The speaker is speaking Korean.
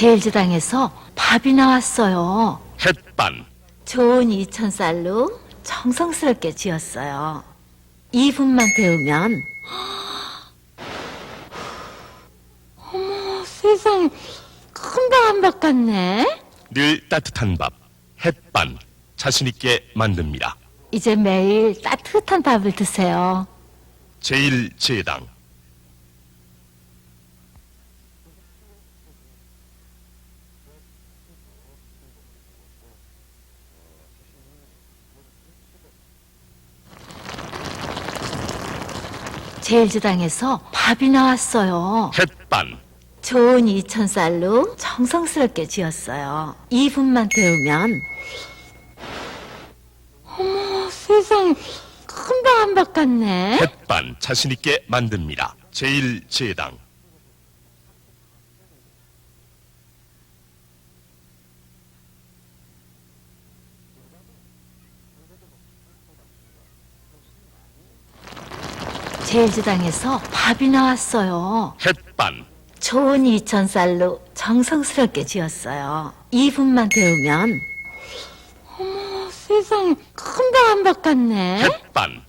제일주당에서 밥이 나왔어요. 햇반, 좋은 2천쌀로 정성스럽게 지었어요. 2분만 데우면 어머 세상에 금방 한밥 같네. 늘 따뜻한 밥, 햇반, 자신있게 만듭니다. 이제 매일 따뜻한 밥을 드세요. 제일제당, 제일주당에서 밥이 나왔어요. 햇반, 좋은 2천쌀로 정성스럽게 지었어요. 2분만 데우면 어머 세상에 금방 한밥 같네. 햇반, 자신 있게 만듭니다. 제일 제당, 제일주당에서 밥이 나왔어요. 햇반, 좋은 2천쌀로 정성스럽게 지었어요. 2분만 데우면 어머 세상에 금방 한밥 같네. 햇반,